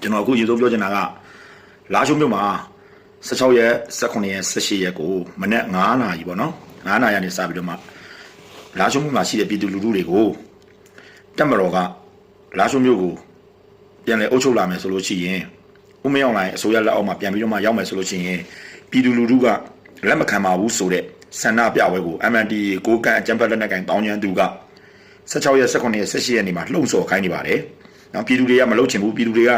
ကျွန်တော်အခုရေဆုံးပြောချင်တာကလာရှုံမြို့မှာ16ရက်18ရက်18ရက်ကိုမနေ့9နာရီပေါ့နော်9နာရီကနေစပြီးတော့မှလာရှုံမြို့မှာရှိတဲ့ပြည်သူလူထုတွေကိုတက်မတော်ကလာရှုံမြို့ကိုပြန်လဲအုပ်ချုပ်လာမယ်ဆိုလို့ရှိရင်ဦးမရောက်လာရင်အစိုးရလက်အောက်မှာပြန်ပြီးတော့မှရောက်မယ်ဆိုလို့ရှိရင်ပြည်သူလူထုကလက်မခံပါဘူးဆိုတဲ့ဆန္ဒပြပွဲကို MND ကိုကန်အကြံဖက်လက်နက်ကင်တောင်းကျမ်းသူက16ရက်18ရက်18ရက်နေ့မှာလှုံ့ဆော်ခိုင်းနေပါတယ်။နော်ပြည်သူတွေကမလုပ်ချင်ဘူးပြည်သူတွေက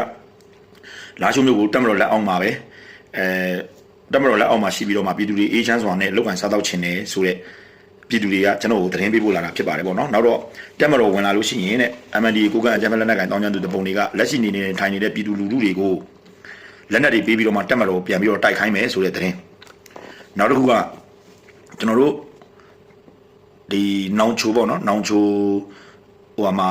လာရှုံမျိုးကိုတက်မတော်လက်အောင်ပါပဲအဲတက်မတော်လက်အောင်မှာရှိပြီးတော့မှပြည်သူတွေအေးချမ်းစွာနဲ့လောက်ကန်စားတော့ချင်တယ်ဆိုတဲ့ပြည်သူတွေကကျွန်တော်ကိုသတင်းပေးပို့လာတာဖြစ်ပါတယ်ပေါ့နော်နောက်တော့တက်မတော်ဝင်လာလို့ရှိရင်တဲ့ MND ကိုကန်အကြမ်းဖက်လက်နက်ကင်တောင်းကျမ်းသူတပုံတွေကလက်ရှိနေနေထိုင်နေတဲ့ပြည်သူလူထုတွေကိုလက်နက်တွေပေးပြီးတော့မှတက်မတော်ပြန်ပြီးတော့တိုက်ခိုင်းမယ်ဆိုတဲ့သတင်းနောက်တစ်ခုကကျွန်တော်တို့ဒီနောင်ချိုပေါ့နော်နောင်ချိုဟိုမှာ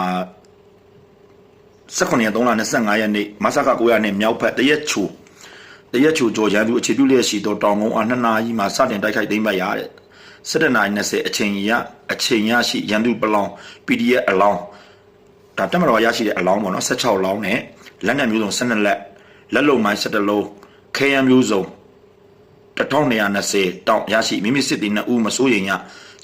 18ရက်3လ25ရက်နေ့မဆာက900နဲ့မြောက်ဖက်တရက်ချိုတရက်ချိုကြော်ရန်သူအခြေပြုလျက်ရှိသောတောင်ကုန်းအား2နာရီမှစတင်တိုက်ခိုက်သိမ်းပိုက်ရတဲ့17နာရီ20အချိန်ရအချိန်ရရှိရန်သူပလောင် PDF အလောင်းဒါတက်မတော်ရရှိတဲ့အလောင်းပေါ့နော်16လောင်းနဲ့လက်နက်မျိုးစုံ12လက်လက်လုံမိုင်း17လုံးခဲယမ်းမျိုးစုံ1220တောင်ရရှိမိမိစစ်သည်2ဦးမစိုးရင်ရ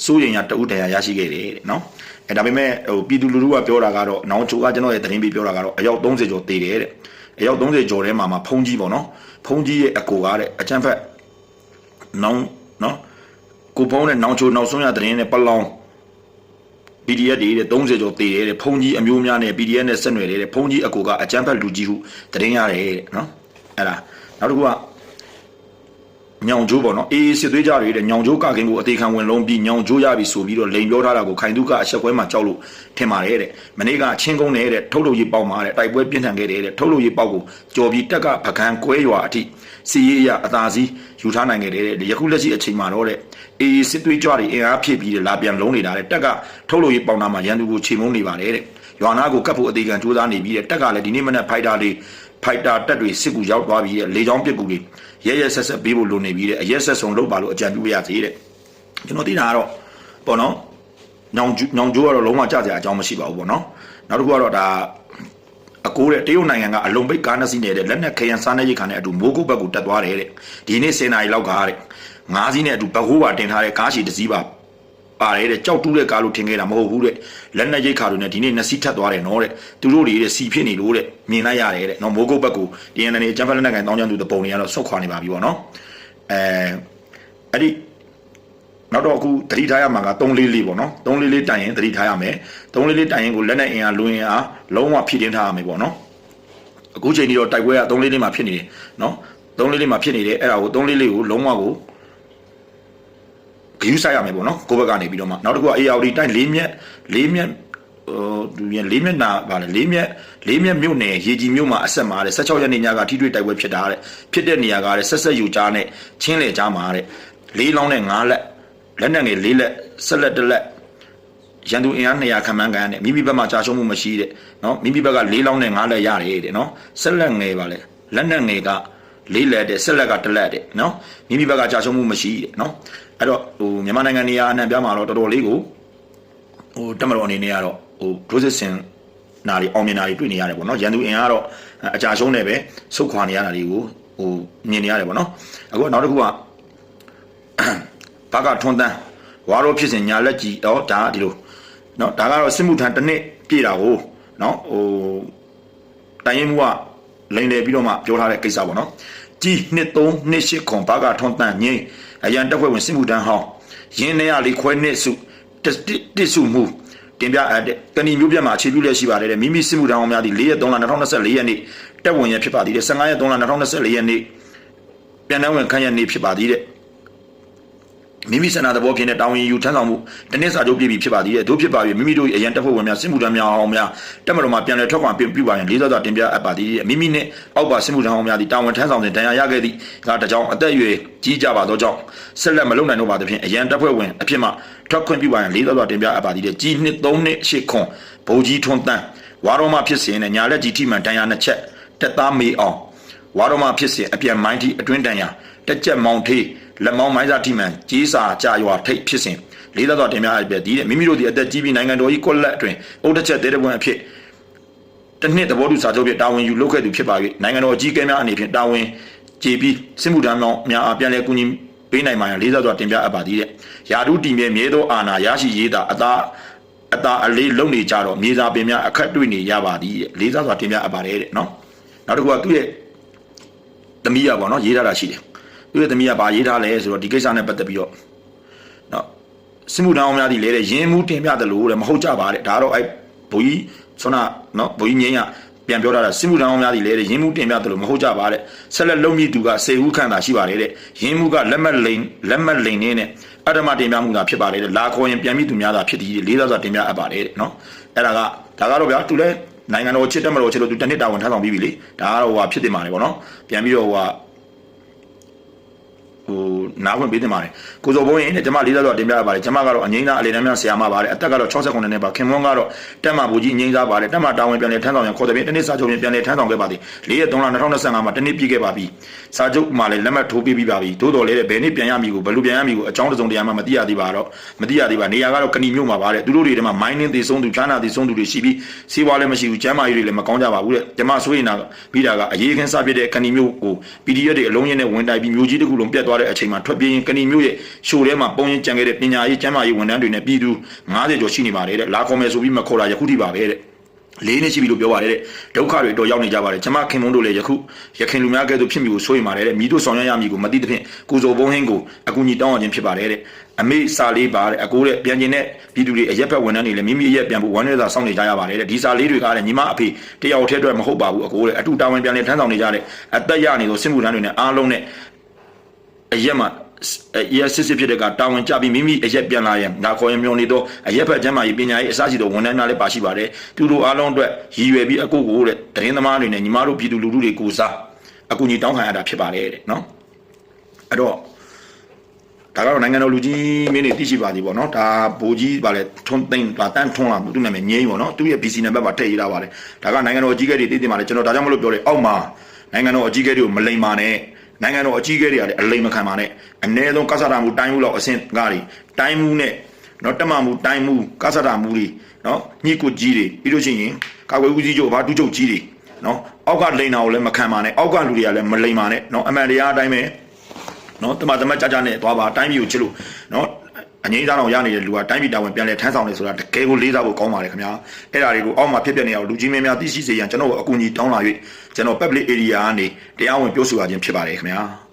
စိုးရင်ရတဦးတရားရရှိခဲ့တယ်တဲ့နော် အဲဒါပေမဲ့ဟိုပြည်သူလူထုကပြောတာကတော့နောင်ချိုကကျွန်တော်ရဲ့သတင်းပေးပြောတာကတော့အယောက်30ကျော်တည်တယ်တဲ့အယောက်30ကျော်ထဲမှာမှဖုံးကြီးပေါ့နော်ဖုံးကြီးရဲ့အကိုကားတဲ့အချမ်းဖက်နောင်နော်ကိုဖုံးတဲ့နောင်ချိုနောက်ဆုံးရသတင်းနဲ့ပလောင် PDF တွေတဲ့30ကျော်တည်တယ်တဲ့ဖုံးကြီးအမျိုးများနဲ့ PDF နဲ့ဆက်နွယ်တယ်တဲ့ဖုံးကြီးအကိုကအချမ်းဖက်လူကြီးဟုသတင်းရတယ်တဲ့နော်အဲ့ဒါနောက်တစ်ခုက ညောင်ကျိုးပေါ့နော်အေးစစ်သွေးကြတွေတဲ့ညောင်ကျိုးကခင်ကိုအသေးခံဝင်လုံးပြီးညောင်ကျိုးရပြီဆိုပြီးတော့လိန်ပြောထားတာကိုခိုင်သူကအဆက်ကွဲမှာကြောက်လို့ထင်ပါတယ်တဲ့မနေ့ကချင်းကုန်းနေတဲ့ထုတ်လို့ရေးပေါက်မှာတဲ့တိုက်ပွဲပြင်းထန်ခဲ့တယ်တဲ့ထုတ်လို့ရေးပေါက်ကိုကြော်ပြီးတက်ကပကံကွဲရွာအထိစီရေးရအသာစီးယူထားနိုင်ခဲ့တယ်တဲ့ယခုလက်ရှိအချိန်မှာတော့တဲ့အေးစစ်သွေးကြတွေအင်အားဖြည့်ပြီးလာပြန်လုံးနေတာတဲ့တက်ကထုတ်လို့ရေးပေါက်နာမှာရန်သူကိုချိန်မုန်းနေပါတယ်တဲ့ ရွာနာကိုကတ်ဖို့အသေးခံကြိုးစားနေပြီးတဲ့တက်ကလည်းဒီနေ့မနေ့ဖိုက်တာလေးဖိုက်တာတက်တွေစစ်ကူရောက်သွားပြီးတဲ့လေချောင်းပစ်ကူတွေရဲရဲဆက်ဆက်ပေးဖို့လိုနေပြီးတဲ့အရက်ဆက်ဆုံးလုပ်ပါလို့အကြံပြုရသေးတဲ့ကျွန်တော်သိတာကတော့ပေါ့နော်ညောင်ညောင်ကျိုးကတော့လုံးဝကြကြအကြောင်းမရှိပါဘူးပေါ့နော်နောက်တစ်ခုကတော့ဒါအကိုးတဲ့တရုတ်နိုင်ငံကအလုံပိတ်ကားနှစ်စီးနေတဲ့လက်နက်ခရန်စားနေရိတ်ခါနဲ့အတူမိုးကုတ်ဘက်ကိုတက်သွားတယ်တဲ့ဒီနေ့10နာရီလောက်ကတဲ့ငါးစီးနဲ့အတူဘကိုးပါတင်ထားတဲ့ကားရှည်တစ်စီးပါ ပါတယ်တဲ့ကြောက်တူးတဲ့ကားလို့ထင်ခဲ့တာမဟုတ်ဘူးတဲ့လက်နက်ရိတ်ခါတွေနဲ့ဒီနေ့နှစ်စီးထပ်သွားတယ်နော်တဲ့သူတို့တွေတဲ့စီဖြစ်နေလို့တဲ့မြင်လိုက်ရတယ်တဲ့နော်မိုးကုတ်ဘက်ကိုဒီနေ့နေကျန်းဖက်လက်နက်ကန်တောင်းကျမ်းသူတပုံတွေကတော့ဆုတ်ခွာနေပါပြီပေါ့နော်အဲအဲ့ဒီနောက်တော့အခုသတိထားရမှာက344ပေါ့နော်344တိုင်ရင်သတိထားရမယ်344တိုင်ရင်ကိုလက်နက်အင်အားလူအင်အားလုံးဝဖြည့်တင်းထားရမယ်ပေါ့နော်အခုချိန်ကြီးတော့တိုက်ပွဲက344မှာဖြစ်နေတယ်နော်344မှာဖြစ်နေတယ်အဲ့ဒါကို344ကိုလုံးဝကို ဂယူးဆိုင်ရမယ်ပေါ့နော်ကိုဘက်ကနေပြီးတော့မှနောက်တစ်ခုက ARD တိုင်း၄မြက်၄မြက်ဟိုသူပြန်၄မြက်နာဗာလေ၄မြက်၄မြက်မြို့နယ်ရေကြီးမြို့မှာအဆက်မှာတဲ့16ရက်နေ့ညကထိတွေ့တိုက်ပွဲဖြစ်တာတဲ့ဖြစ်တဲ့နေရာကတဲ့ဆက်ဆက်ယူကြားနဲ့ချင်းလေကြားမှာတဲ့၄လောင်းနဲ့၅လက်လက်နက်ငယ်၄လက်ဆက်လက်တစ်လက်ရန်သူအင်အား200ခန့်မှန်းကန်တဲ့မိမိဘက်မှာကြာရှုံးမှုမရှိတဲ့နော်မိမိဘက်က၄လောင်းနဲ့၅လက်ရတယ်တဲ့နော်ဆက်လက်ငယ်ပါလေလက်နက်ငယ်က လေးလက်တဲ့ဆက်လက်ကတစ်လက်တဲ့နော်မိမိဘက်ကကြာရှုံးမှုမရှိတဲ့နော်အဲ့တော့ဟိုမြန်မာနိုင်ငံနေရာအနှံ့ပြားမှာတော့တော်တော်လေးကိုဟိုတက်မတော်အနေနဲ့ကတော့ဟို process စင်နာတွေအောင်မြင်တာတွေတွေ့နေရတယ်ပေါ့နော်ရန်သူအင်အားကတော့အကြာရှုံးနေပဲဆုတ်ခွာနေရတာတွေကိုဟိုမြင်နေရတယ်ပေါ့နော်အခုနောက်တစ်ခုကဘာကထွန်းတန်းဝါရောဖြစ်စဉ်ညာလက်ကြီးတော့ဒါဒီလိုနော်ဒါကတော့စစ်မှုထမ်းတစ်နှစ်ပြည့်တာကိုနော်ဟိုတိုင်းရင်မှုက လိန်လေပြီးတော့မှပြောထားတဲ့ကိစ္စပေါ့နော်ကြီးနှစ်3နှစ်8ခွန်ဘာကထွန်းတန်းငိမ့်အရန်တက်ဖွဲ့ဝင်စစ်မှုထမ်းဟောင်းရင်းနေရလေးခွဲနှစ်စုတစ်စုမှုတင်ပြအပ်တဲ့တဏီမျိုးပြတ်မှာအခြေပြုလျက်ရှိပါတယ်တဲ့မိမိစစ်မှုထမ်းဟောင်းများသည့်4ရက်3လ2024ရက်နေ့တက်ဝင်ရဖြစ်ပါသည်တဲ့15ရက်3လ2024ရက်နေ့ပြန်တန်းဝင်ခန့်ရနေ့ဖြစ်ပါသည်တဲ့ မိမိဆန္ဒသဘောဖြင့်တာဝန်ယူထမ်းဆောင်မှုတနည်းစာချုပ်ပြည့်ပြီဖြစ်ပါသေးတယ်တို့ဖြစ်ပါပြီမိမိတို့အရန်တက်ဖို့ဝင်များစစ်မှုထမ်းများအောင်များတက်မတော်မှာပြန်လည်ထွက်ခွာပြင်ပြပါရင်လေးစားစွာတင်ပြအပ်ပါသေးတယ်မိမိနဲ့အောက်ပါစစ်မှုထမ်းအောင်များဒီတာဝန်ထမ်းဆောင်တဲ့ဒဏ်ရာရခဲ့သည့်ကတကြောင်အသက်အရွယ်ကြီးကြပါသောကြောင့်ဆက်လက်မလုပ်နိုင်တော့ပါသဖြင့်အရန်တက်ဖွဲ့ဝင်အဖြစ်မှထွက်ခွင့်ပြုပါရင်လေးစားစွာတင်ပြအပ်ပါသေးတယ်ကြီးနှစ်3နှစ်8ခွန်ဘိုးကြီးထွန်းတန်းဝါတော်မှဖြစ်စဉ်နဲ့ညာလက်ကြီးထိမှန်ဒဏ်ရာနှစ်ချက်တက်သားမေးအောင်ဝါတော်မှဖြစ်စဉ်အပြန်မိုင်းထိအတွင်းတန်ရာတက်ကြက်မောင်ထေး လက်မောင်းမိုင်းစာထိမှန်ကြီးစာကြာရွာထိတ်ဖြစ်စဉ်လေးသက်တော်တင်များအပြည့်ဒီမိမိတို့ဒီအသက်ကြီးပြီးနိုင်ငံတော်ကြီးကွက်လက်အတွင်အုတ်တစ်ချက်သေးတဲ့ဘွန်းအဖြစ်တစ်နှစ်သဘောတူစာချုပ်ဖြင့်တာဝန်ယူလုပ်ခဲ့သူဖြစ်ပါ၍နိုင်ငံတော်အကြီးအကဲများအနေဖြင့်တာဝန်ကျေပြီးစစ်မှုထမ်းများအားပြန်လည်ကူညီပေးနိုင်မှာရန်လေးစားစွာတင်ပြအပ်ပါသည်တဲ့ယာဒုတီမြဲမြဲသောအာဏာရရှိရေးတာအသာအသာအလေးလုံနေကြတော့မြေစာပင်များအခက်တွေ့နေရပါသည်တဲ့လေးစားစွာတင်ပြအပ်ပါတယ်တဲ့နော်နောက်တစ်ခုကသူ့ရဲ့သမီးရပါတော့ရေးထားတာရှိတယ် သူ့ရဲ့သမီးကဘာရေးထားလဲဆိုတော့ဒီကိစ္စနဲ့ပတ်သက်ပြီးတော့နော်စစ်မှုထမ်းအောင်များသည်လဲတဲ့ရင်းမှုတင်ပြတယ်လို့တဲ့မဟုတ်ကြပါတဲ့ဒါကတော့အဲဘိုးကြီးဆွမ်းနာနော်ဘိုးကြီးငင်းရပြန်ပြောထားတာစစ်မှုထမ်းအောင်များသည်လဲတဲ့ရင်းမှုတင်ပြတယ်လို့မဟုတ်ကြပါတဲ့ဆက်လက်လုံမြည်သူကစေဦးခန့်တာရှိပါတယ်တဲ့ရင်းမှုကလက်မှတ်လိန်လက်မှတ်လိန်နေနဲ့အတ္တမတင်ပြမှုသာဖြစ်ပါတယ်တဲ့လာခေါ်ရင်ပြန်ပြီးသူများသာဖြစ်သည်လေးစားစွာတင်ပြအပ်ပါတယ်တဲ့နော်အဲ့ဒါကဒါကတော့ဗျာသူလဲနိုင်ငံတော်ချစ်တက်မတော်ချစ်လို့သူတစ်နှစ်တာဝန်ထမ်းဆောင်ပြီးပြီလေဒါကတော့ဟိုဟာဖြစ်တင်ပါတယ်ပေါ့နော်ပြန်ပြီးတော့ဟိုဟာ ဟိုနားဝင်ပေးတင်ပါတယ်ကိုစောဘုန်းရင်နဲ့ကျမလေးစားတော့တင်ပြရပါတယ်ကျမကတော့အငိမ့်သားအလေတန်းများဆရာမပါတယ်အသက်ကတော့69နှစ်ပါခင်မွန်းကတော့တက်မဘူကြီးအငိမ့်သားပါတယ်တက်မတာဝန်ပြန်လေထမ်းဆောင်ရန်ခေါ်တဲ့ပြင်တနေ့စာချုပ်ပြင်ပြန်လေထမ်းဆောင်ခဲ့ပါသည်၄ရက်3လ2025မှာတနေ့ပြည့်ခဲ့ပါပြီစာချုပ်မှာလည်းလက်မှတ်ထိုးပေးပြီးပါပြီသို့တော်လည်းဘယ်နေ့ပြန်ရမည်ကိုဘယ်လိုပြန်ရမည်ကိုအကြောင်းတစ်စုံတရာမှမသိရသေးပါတော့မသိရသေးပါနေရာကတော့ကဏီမြို့မှာပါတယ်သူတို့တွေထဲမှာ mining တည်ဆုံးသူချားနာတည်ဆုံးသူတွေရှိပြီးစီးပွားလည်းမရှိဘူးကျမ်းမာရေးတွေလည်းမကောင်းကြပါဘူးတဲ့ကျမဆိုရင်နာပြီးတာကအရေးခင်းစပြတဲ့ကဏီမြို့ကို PDF တွေအလုံးရင်းနဲ့ဝင်တိုက်ပြီးမြို့ကြီးတစ်ခုလုံးပြတ်သွားတဲ့အချိန်မှာထွက်ပြေးရင်ကဏီမြို့ရဲ့ရှိုထဲမှာပုံရင်ကြံခဲ့တဲ့ပညာရေးကျမ်းမာရေးဝန်ထမ်းတွေနဲ့ပြည်သူ90ကျော်ရှိနေပါတယ်တဲ့လာခေါ်မယ်ဆိုပြီးမခေါ်တာယခုထိပါပဲတဲ့လေးနှစ်ရှိပြီလို့ပြောပါတယ်တဲ့ဒုက္ခတွေတော့ရောက်နေကြပါတယ်ကျမခင်မုန်းတို့လည်းယခုရခင်လူများကဲ့သို့ဖြစ်မိကိုစိုးရိမ်ပါတယ်တဲ့မိတို့ဆောင်ရွက်ရမည်ကိုမသိသဖြင့်ကိုစုံဘုံဟင်းကိုအကူအညီတောင်းရခြင်းဖြစ်ပါတယ်တဲ့အမေစာလေးပါတဲ့အကိုတဲ့ပြန်ကျင်တဲ့ပြည်သူတွေအရက်ဘက်ဝန်ထမ်းတွေလည်းမိမိအရက်ပြန်ဖို့ဝမ်းနည်းသာစောင့်နေကြရပါတယ်တဲ့ဒီစာလေးတွေကလည်းညီမအဖေတယောက်တည်းအတွက်မဟုတ်ပါဘူးအကိုတဲ့အတူတာဝန်ပြန်လည်ထမ်းဆောင်နေကြတဲ့အသက်ရနေသောစစ်မှုထမ်းတွေနဲ့အားလုံးနဲ့ အရက်မှာအရက်စစ်စစ်ဖြစ်တဲ့ကတာဝန်ကြပြီးမိမိအရက်ပြန်လာရင်ဒါခေါ်ရင်မျောနေတော့အရက်ဘက်ကျမ်းမာရေးပညာရေးအစရှိသောဝန်ထမ်းများလည်းပါရှိပါတယ်သူတို့အားလုံးအတွက်ရည်ရွယ်ပြီးအကုတ်ကိုတဲ့တရင်သမားတွေနဲ့ညီမတို့ပြည်သူလူထုတွေကိုစားအကူအညီတောင်းခံရတာဖြစ်ပါတယ်တဲ့နော်အဲ့တော့ဒါကတော့နိုင်ငံတော်လူကြီးမင်းတွေသိရှိပါသည်ပေါ့နော်ဒါဘိုးကြီးပါလေထွန်းသိန်းဒါတန်းထွန်းလာမှုသူနာမည်ငိမ့်ပေါ့နော်သူရဲ့ BC နံပါတ်မှာထည့်ရေးထားပါတယ်ဒါကနိုင်ငံတော်အကြီးအကဲတွေသိသိမှာလေကျွန်တော်ဒါကြောင့်မလို့ပြောတယ်အောက်မှာနိုင်ငံတော်အကြီးအကဲတွေကိုမလိမ်ပါနဲ့ နိုင်ငံတော်အကြီးအကဲတွေကလည်းအလိမ်မခံပါနဲ့အ ਨੇ ဆုံးကဆတာမှုတိုင်းမှုလောက်အဆင့်ကားတွေတိုင်းမှုနဲ့နော်တက်မမှုတိုင်းမှုကဆတာမှုတွေနော်ညှိကုကြီးတွေပြီးလို့ရှိရင်ကာကွယ်ဦးစီးချုပ်ဘာတူချုပ်ကြီးတွေနော်အောက်ကလိန်တာကိုလည်းမခံပါနဲ့အောက်ကလူတွေကလည်းမလိမ်ပါနဲ့နော်အမှန်တရားအတိုင်းပဲနော်တမတမကြကြနဲ့သွားပါတိုင်းပြည်ကိုချစ်လို့နော် အငိမ့်သားအောင်ရနေတဲ့လူကတိုင်းပြည်တာဝန်ပြန်လဲထမ်းဆောင်နေဆိုတာတကယ်ကိုလေးစားဖို့ကောင်းပါတယ်ခင်ဗျာအဲ့ဒါတွေကိုအောက်မှာဖြစ်ပြနေအောင်လူကြီးမင်းများသိရှိစေရန်ကျွန်တော်အကူအညီတောင်းလာ၍ကျွန်တော် public area ကနေတရားဝင်ပြောဆိုရခြင်းဖြစ်ပါတယ်ခင်ဗျာ